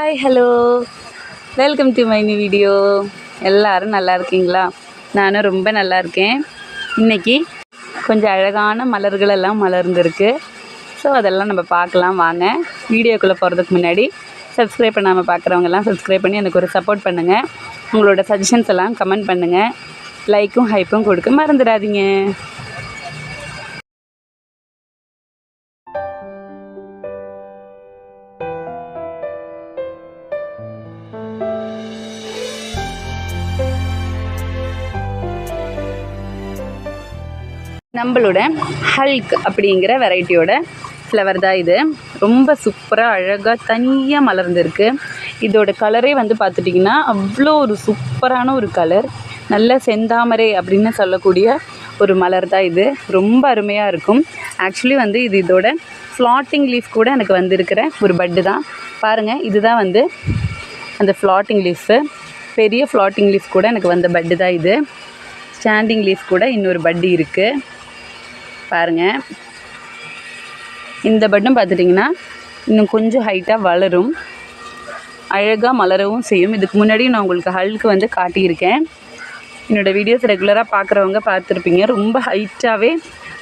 Hi hello welcome to my new video எல்லாரும் நல்லா இருக்கீங்களா? நானும் ரொம்ப நல்லா இருக்கேன். இன்னைக்கு கொஞ்சம் அழகான மலர்கள் எல்லாம் மலர்ந்துருக்கு. ஸோ அதெல்லாம் நம்ம பார்க்கலாம் வாங்க. வீடியோக்குள்ளே போகிறதுக்கு முன்னாடி சப்ஸ்கிரைப் பண்ணாமல் பார்க்குறவங்கெல்லாம் சப்ஸ்கிரைப் பண்ணி எனக்கு ஒரு சப்போர்ட் பண்ணுங்கள் உங்களோட சஜஷன்ஸ் எல்லாம் கமெண்ட் பண்ணுங்கள் லைக்கும் ஹைப்பும் கொடுக்க மறந்துடாதீங்க. நம்மளோட ஹல்க் அப்படிங்கிற வெரைட்டியோட ஃப்ளவர் தான் இது. ரொம்ப சூப்பராக அழகாக தனியாக மலர்ந்துருக்கு. இதோட கலரே வந்து பார்த்துட்டிங்கன்னா அவ்வளோ ஒரு சூப்பரான ஒரு கலர் நல்ல செந்தாமரை அப்படின்னு சொல்லக்கூடிய ஒரு மலர் தான் இது. ரொம்ப அருமையாக இருக்கும். ஆக்சுவலி வந்து இது இதோட ஃப்ளாட்டிங் லீஃப் கூட எனக்கு வந்திருக்கிற ஒரு பட்டு தான். பாருங்கள் இதுதான் வந்து அந்த ஃப்ளாட்டிங் லீஃபு பெரிய ஃப்ளாட்டிங் லீஃப் கூட எனக்கு வந்த பட்டு தான் இது. ஸ்டாண்டிங் லீஃப் கூட இன்னொரு பட்டு இருக்குது பாருங்கள் இந்த பட்டும் பார்த்துட்டிங்கன்னா இன்னும் கொஞ்சம் ஹைட்டாக வளரும். அழகாக மலரவும் செய்யும். இதுக்கு முன்னாடி நான் உங்களுக்கு ஹல்க்கு வந்து காட்டியிருக்கேன். என்னோடய வீடியோஸ் ரெகுலராக பார்க்குறவங்க பார்த்துருப்பீங்க. ரொம்ப ஹைட்டாகவே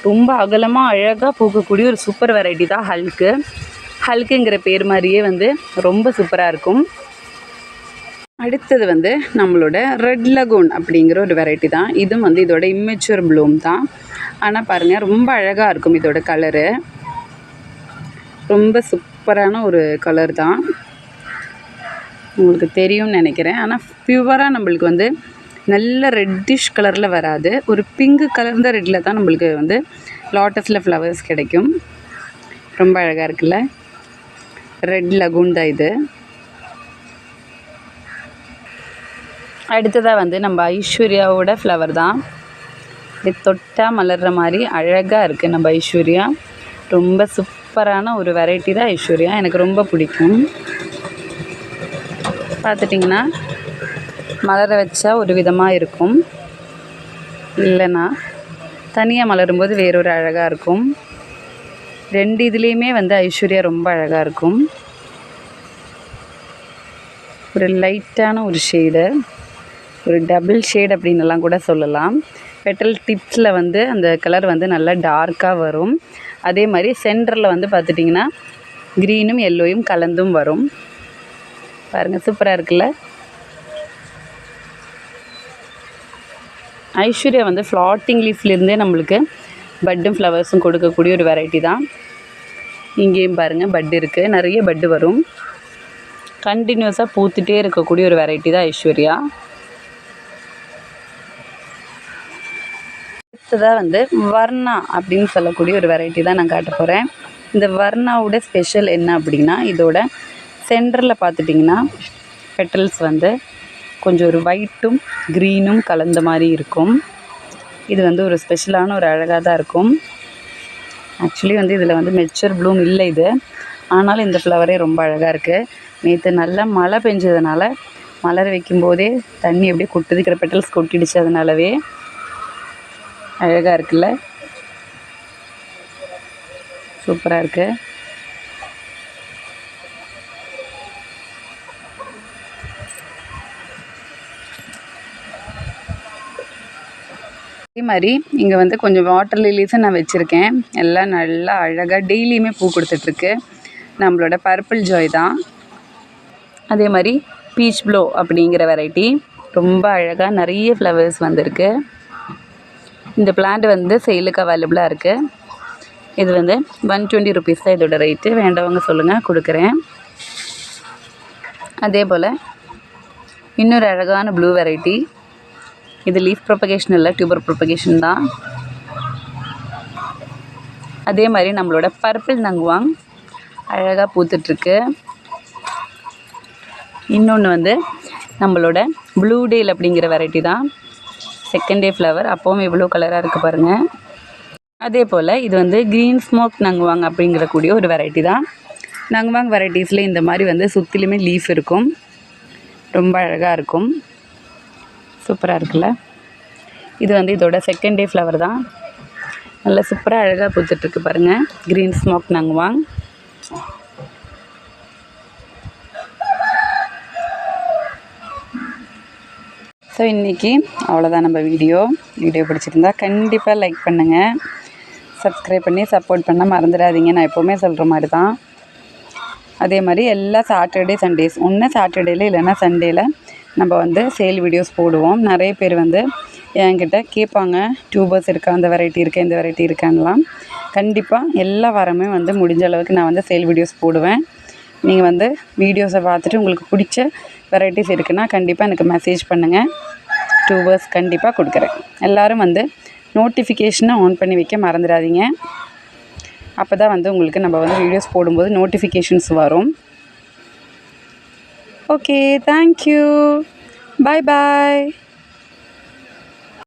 ரொம்ப அகலமாக அழகாக பூக்கக்கூடிய ஒரு சூப்பர் வெரைட்டி தான் ஹல்க்கு ஹல்க்குங்கிற பேர் மாதிரியே வந்து ரொம்ப சூப்பராக இருக்கும். அடுத்தது வந்து நம்மளோட ரெட் லகூன் அப்படிங்கிற ஒரு வெரைட்டி தான். இதுவும் வந்து இதோட இம்மெச்சூர் ப்ளூம் தான். ஆனால் பாருங்கள் ரொம்ப அழகாக இருக்கும் இதோட கலரு ரொம்ப சூப்பரான ஒரு கலர் தான். உங்களுக்கு தெரியும்னு நினைக்கிறேன். ஆனால் பியூவராக நம்மளுக்கு வந்து நல்ல ரெட்டிஷ் கலரில் வராது. ஒரு பிங்க் கலர்ந்த ரெட்டில் தான் நம்மளுக்கு வந்து லாட்டஸில் ஃப்ளவர்ஸ் கிடைக்கும். ரொம்ப அழகாக இருக்குல்ல? ரெட் லகூன் தான் இது. அடுத்ததாக வந்து நம்ம ஐஸ்வர்யாவோட ஃப்ளவர் தான். இது தொட்டால் மலர்ற மாதிரி அழகாக இருக்குது நம்ம ஐஸ்வர்யா. ரொம்ப சூப்பரான ஒரு வெரைட்டி தான் ஐஸ்வர்யா. எனக்கு ரொம்ப பிடிக்கும். பார்த்துட்டிங்கன்னா மலர வச்சா ஒரு விதமாக இருக்கும். இல்லைன்னா தனியாக மலரும்போது வேறொரு அழகாக இருக்கும். ரெண்டு இதுலேயுமே வந்து ஐஸ்வர்யா ரொம்ப அழகாக இருக்கும். ஒரு லைட்டான ஒரு ஷேடு ஒரு டபுள் ஷேட் அப்படின்னுலாம் கூட சொல்லலாம். பெட்டல் டிப்ஸில் வந்து அந்த கலர் வந்து நல்லா டார்க்காக வரும். அதே மாதிரி சென்டரில் வந்து பார்த்துட்டிங்கன்னா க்ரீனும் எல்லோயும் கலந்தும் வரும். பாருங்கள் சூப்பராக இருக்குல்ல? ஐஸ்வர்யா வந்து ஃப்ளாட்டிங் லீஃப்லேருந்தே நம்மளுக்கு பட்டும் ஃப்ளவர்ஸும் கொடுக்கக்கூடிய ஒரு வெரைட்டி தான். இங்கேயும் பாருங்கள் பட் இருக்குது நிறைய பட்டு வரும். கண்டினியூஸாக பூத்துட்டே இருக்கக்கூடிய ஒரு வெரைட்டி தான் ஐஸ்வர்யா. அடுத்ததாக வந்து வர்ணா அப்படின்னு சொல்லக்கூடிய ஒரு வெரைட்டி தான் நான் காட்ட போகிறேன் இந்த வர்ணாவோட ஸ்பெஷல் என்ன அப்படின்னா இதோட சென்டரில் பார்த்துட்டிங்கன்னா பெட்டல்ஸ் வந்து கொஞ்சம் ஒரு ஒயிட்டும் க்ரீனும் கலந்த மாதிரி இருக்கும். இது வந்து ஒரு ஸ்பெஷலான ஒரு அழகாக தான் இருக்கும். ஆக்சுவலி வந்து இதில் வந்து மெச்சூர் ப்ளூம் இல்லை இது. ஆனாலும் இந்த ஃப்ளவரே ரொம்ப அழகாக இருக்குது நேற்று நல்லா மழை பெஞ்சதுனால மலர் வைக்கும்போதே தண்ணி அப்படியே கொட்டுதுக்கிற பெட்டல்ஸ் கொட்டிடுச்சு அதனாலவே. அழகாக இருக்குல்ல? சூப்பராக இருக்குது அதே மாதிரி இங்கே வந்து கொஞ்சம் வாட்டர் லிலீஸும் நான் வச்சுருக்கேன். எல்லாம் நல்லா அழகாக டெய்லியுமே பூ கொடுத்துட்ருக்கு. நம்மளோட பர்பிள் ஜாய் தான். அதே மாதிரி பீச் ப்ளோ அப்படிங்கிற வெரைட்டி ரொம்ப அழகாக நிறைய ஃப்ளவர்ஸ் வந்திருக்கு. இந்த பிளான்ட் வந்து சேலுக்கு அவைலபிளாக இருக்குது இது வந்து ஒன் டுவெண்ட்டி ருபீஸ் தான் இதோட ரேட்டு வேண்டவங்க சொல்லுங்கள் கொடுக்குறேன். அதே போல் இன்னொரு அழகான ப்ளூ வெரைட்டி இது லீஃப் ப்ரொபகேஷன் இல்லை டியூபர் ப்ரொபகேஷன் தான். அதே மாதிரி நம்மளோட பர்பிள் நங்குவாங் அழகாக பூத்துட்ருக்கு. இன்னொன்று வந்து நம்மளோட ப்ளூ டேல் அப்படிங்கிற வெரைட்டி தான். செகண்ட் டே ஃப்ளவர் அப்போவும் எவ்வளோ கலராக இருக்குது பாருங்கள் அதே போல் இது வந்து க்ரீன் ஸ்மோக் நங்குவாங்க அப்படிங்கிறக்கூடிய ஒரு வெரைட்டி தான். நங்குவாங்க வெரைட்டிஸில் இந்த மாதிரி வந்து சுற்றிலுமே லீஃப் இருக்கும். ரொம்ப அழகாக இருக்கும். சூப்பராக இருக்குல்ல? இது வந்து இதோட செகண்ட் டே ஃப்ளவர் தான். நல்லா சூப்பராக அழகாக பூத்துட்ருக்கு பாருங்கள் க்ரீன் ஸ்மோக் நங்குவாங்க. ஸோ இன்றைக்கி அவ்வளோதான் நம்ம வீடியோ வீடியோ பிடிச்சிருந்தா கண்டிப்பாக லைக் பண்ணுங்கள் சப்ஸ்கிரைப் பண்ணி சப்போர்ட் பண்ண மறந்துடாதீங்க. நான் எப்போவுமே சொல்கிற மாதிரி தான் அதே மாதிரி எல்லா சாட்டர்டே சண்டேஸ் ஒன்று சாட்டர்டேல இல்லைன்னா சண்டேல நம்ம வந்து சேல் வீடியோஸ் போடுவோம். நிறைய பேர் வந்து என்கிட்ட கேட்பாங்க டியூபர்ஸ் இருக்கா அந்த வெரைட்டி இருக்கா இந்த வெரைட்டி இருக்கான்லாம். கண்டிப்பாக எல்லா வாரமே வந்து முடிஞ்ச அளவுக்கு நான் வந்து சேல் வீடியோஸ் போடுவேன். நீங்கள் வந்து வீடியோஸை பார்த்துட்டு உங்களுக்கு பிடிச்ச வெரைட்டிஸ் இருக்குன்னா கண்டிப்பாக எனக்கு மெசேஜ் பண்ணுங்கள் டூ ஹவர்ஸ் கண்டிப்பாக கொடுக்குறேன். எல்லோரும் வந்து நோட்டிஃபிகேஷனை ஆன் பண்ணி வைக்க மறந்துடாதீங்க. அப்போ தான் வந்து உங்களுக்கு நம்ம வந்து வீடியோஸ் போடும்போது நோட்டிஃபிகேஷன்ஸ் வரும். ஓகே தேங்க்யூ பாய் பாய்